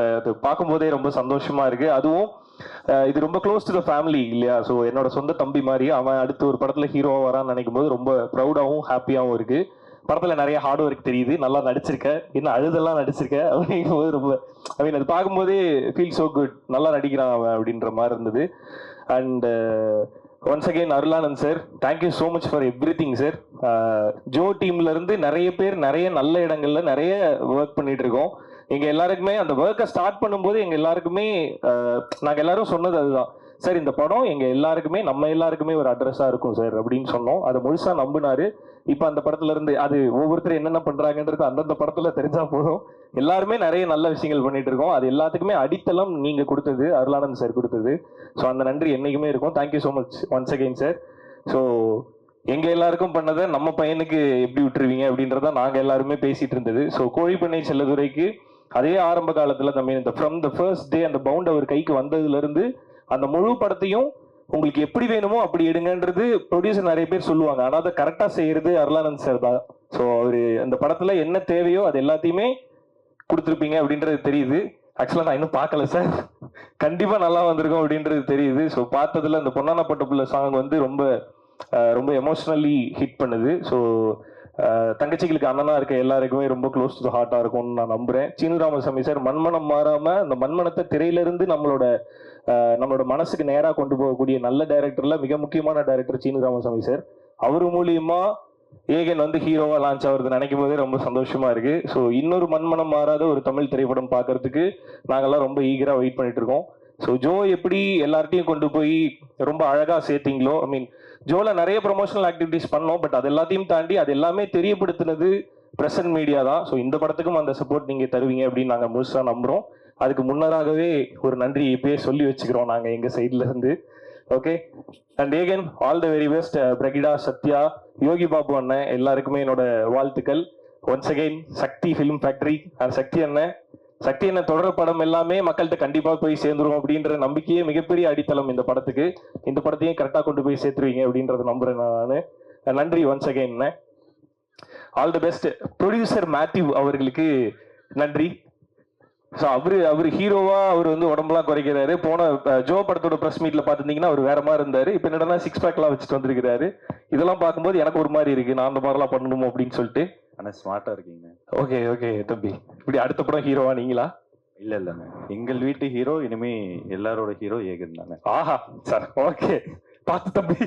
அதை அது பார்க்கும்போதே ரொம்ப சந்தோஷமா இருக்கு. அதுவும் இது ரொம்ப க்ளோஸ் டு த ஃபேமிலி இல்லையா? ஸோ என்னோட சொந்த தம்பி மாதிரி அவன் அடுத்து ஒரு படத்துல ஹீரோவா வரான்னு நினைக்கும் போது ரொம்ப ப்ரௌடாகவும் ஹாப்பியாகவும் இருக்கு. படத்துல நிறைய ஹார்ட் ஒர்க் தெரியுது. நல்லா நடிச்சிருக்க. என்ன அழுதெல்லாம் நடிச்சிருக்க? அப்படிங்கும் போது ரொம்ப ஐ மீன் அது பார்க்கும்போதே ஃபீல் சோ குட் நல்லா நடிக்கிறான் அவன் அப்படின்ற மாதிரி இருந்தது. And once again Arulanand sir thank you so much for everything sir Joe டீம்ல இருந்து நிறைய பேர் நிறைய நல்ல இடங்கள்ல நிறைய ஒர்க் பண்ணிட்டு இருக்கோம். எங்க எல்லாருக்குமே அந்த ஒர்க்கை ஸ்டார்ட் பண்ணும்போது எங்க எல்லாருக்குமே நாங்கள் நாங்க எல்லாரும் சொன்னது அதுதான். சார் இந்த படம் எங்க எல்லாருக்குமே நம்ம எல்லாருக்குமே ஒரு அட்ரஸா இருக்கும் சார் அப்படின்னு சொன்னோம். அதை முழுசா நம்பினாரு. இப்ப அந்த படத்துல இருந்து அது ஒவ்வொருத்தரும் என்னென்ன பண்றாங்கன்றது அந்தந்த படத்துல தெரிஞ்சா போதும். எல்லாருமே நிறைய நல்ல விஷயங்கள் பண்ணிட்டு இருக்கோம். அது எல்லாத்துக்குமே அடித்தளம் நீங்க கொடுத்தது அருளானந்த் சார் கொடுத்தது. ஸோ அந்த நன்றி என்னைக்குமே இருக்கும். Thank you so much once again sir so எங்க எல்லாருக்கும் பண்ணதை நம்ம பையனுக்கு எப்படி விட்டுருவீங்க அப்படின்றத நாங்க எல்லாருமே பேசிட்டு இருந்தது. ஸோ கோழிப்பண்ணை செல்லதுரைக்கு அதே ஆரம்ப காலத்துல நம்ம இந்த ஃப்ரம் த ஃபர்ஸ்ட் டே அந்த பவுண்ட் அவர் கைக்கு வந்ததுல இருந்து அந்த முழு படத்தையும் உங்களுக்கு எப்படி வேணுமோ அப்படி எடுங்கன்றது ப்ரொடியூசர் நிறைய பேர் சொல்லுவாங்க. ஆனால் அதை கரெக்டாக செய்யறது அருளானந்த் சார் தான். ஸோ அவர் அந்த படத்தில் என்ன தேவையோ அது எல்லாத்தையுமே கொடுத்துருப்பீங்க அப்படின்றது தெரியுது. ஆக்சுவலாக நான் இன்னும் பார்க்கல சார் கண்டிப்பாக நல்லா வந்திருக்கும் அப்படின்றது தெரியுது. ஸோ பார்த்ததுல அந்த பொன்னான பட்டு சாங் வந்து ரொம்ப ரொம்ப எமோஷ்னலி ஹிட் பண்ணுது. ஸோ தங்கச்சிகளுக்கு அண்ணனா இருக்க எல்லாருக்குமே ரொம்ப க்ளோஸ் டு ஹார்ட்டா இருக்கும்னு நான் நம்புறேன். சீனு ராமசாமி சார் மண்மனம் மாறாம அந்த மண்மனத்தை திரையிலிருந்து நம்மளோட நம்மளோட மனசுக்கு நேராக கொண்டு போகக்கூடிய நல்ல டைரக்டர்ல மிக முக்கியமான டைரக்டர் சீனு ராமசாமி சார் அவர் மூலியமா ஏகன் வந்து ஹீரோவா லான்ச் ஆகுறது நினைக்கும் போதே ரொம்ப சந்தோஷமா இருக்கு. ஸோ இன்னொரு மண்மனம் மாறாத ஒரு தமிழ் திரைப்படம் பார்க்கறதுக்கு நாங்கெல்லாம் ரொம்ப ஈகரா வெயிட் பண்ணிட்டு இருக்கோம். ஸோ ஜோ எப்படி எல்லார்ட்டையும் கொண்டு போய் ரொம்ப அழகாக சேர்த்தீங்களோ ஐ மீன் ஜோவில் நிறைய ப்ரொமோஷனல் ஆக்டிவிட்டிஸ் பண்ணோம் பட் அது எல்லாத்தையும் தாண்டி அது எல்லாமே தெரியப்படுத்தினது பிரசன்ட் மீடியா தான். ஸோ இந்த படத்துக்கும் அந்த சப்போர்ட் நீங்கள் தருவீங்க அப்படின்னு நாங்கள் முழுசாக நம்புகிறோம் அதுக்கு முன்னதாகவே ஒரு நன்றி இப்பயே சொல்லி வச்சுக்கிறோம் நாங்கள் எங்கள் சைட்ல இருந்து. Okay and Aegan all the very best Brigida Sathya Yogi Babu அண்ணன் எல்லாருக்குமே என்னோட வாழ்த்துக்கள். Once again Sakthi film factory and Sakthi அண்ணன் சக்தி என்ன தொடர் படம் எல்லாமே மக்கள்கிட்ட கண்டிப்பா போய் சேர்ந்துரும் அப்படின்ற நம்பிக்கையே மிகப்பெரிய அடித்தளம் இந்த படத்துக்கு. இந்த படத்தையும் கரெக்டா கொண்டு போய் சேர்த்துருவீங்க அப்படின்றத நம்புறேன் நான். நன்றி once again all the best producer Matthew அவர்களுக்கு நன்றி. ஸோ அவரு அவர் ஹீரோவா அவர் வந்து உடம்புலாம் குறைக்கிறாரு. போன ஜோ படத்தோட ப்ரெஸ் மீட்ல பார்த்துருந்தீங்கன்னா அவர் வேற மாதிரி இருந்தாரு. இப்போ என்னடா சிக்ஸ் பேக்லாம் வச்சுட்டு வந்திருக்கிறாரு. இதெல்லாம் பார்க்கும்போது எனக்கு ஒரு மாதிரி இருக்கு. நான் அந்த மாதிரிலாம் பண்ணணுமோ அப்படின்னு சொல்லிட்டு. ஆனா ஸ்மார்ட்டா இருக்கீங்க. ஓகே ஓகே தம்பி. இப்படி அடுத்த படம் ஹீரோவா நீங்களா? இல்ல இல்லங்க எங்கள் வீட்டு ஹீரோ இனிமே எல்லாரோட ஹீரோ ஏகன் தாங்க ஆஹா சார் ஓகே பார்த்து தம்பி.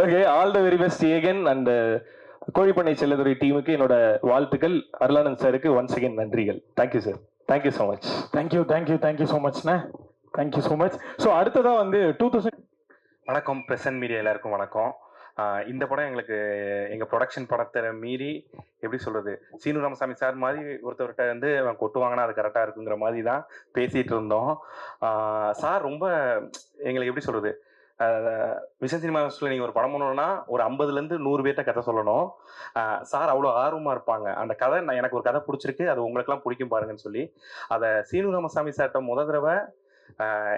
Okay all the very best Aegan. And Kozhipannai Chelladurai டீமுக்கு என்னோட வாழ்த்துக்கள். அருளானந்த் சாருக்கு ஒன்ஸ் அகைன் நன்றிகள். Thank you sir thank you so much thank you thank you thank you so மச்ண்ணே thank you so much so அடுத்ததா வந்து two thousand வணக்கம் present media எல்லாருக்கும் வணக்கம். இந்த படம் எங்களுக்கு எங்க ப்ரொடக்ஷன் படத்தை மீறி எப்படி சொல்றது சீனு ராமசாமி சார் மாதிரி ஒருத்தர்கிட்ட வந்து அவன் கொட்டுவாங்கன்னா அது கரெக்டா இருக்குங்கிற மாதிரி தான் பேசிட்டு இருந்தோம். சார் ரொம்ப எங்களுக்கு எப்படி சொல்றது ஆஹ் விஷன் சினிமா நீங்க ஒரு படம் பண்ணணும்னா ஒரு ஐம்பதுல இருந்து நூறு பேர்ட்ட கதை சொல்லணும். சார் அவ்வளோ ஆர்வமா இருப்பாங்க. அந்த கதை நான் எனக்கு ஒரு கதை பிடிச்சிருக்கு அது உங்களுக்குலாம் பிடிக்கும் பாருங்கன்னு சொல்லி அதை சீனு ராமசாமி சார்கிட்ட முத தடவை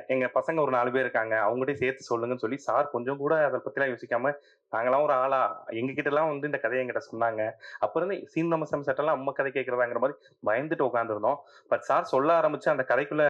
எங்க பசங்க ஒரு நாலு பேர் இருக்காங்க. அவங்ககிட்டயும் சேர்த்து சொல்லுங்கன்னு சொல்லி சார் கொஞ்சம் கூட அதை பத்திலாம் யோசிக்காம நாங்களாம் ஒரு ஆளா எங்க கிட்ட எல்லாம் வந்து இந்த கதையை எங்கிட்ட சொன்னாங்க. அப்ப இருந்து சீன் நம்ம சம் சட்டெல்லாம் அம்மா கதை கேட்கறதாங்கிற மாதிரி பயந்துட்டு உட்காந்துருந்தோம் பட் சார் சொல்ல ஆரம்பிச்சு அந்த கதைக்குள்ள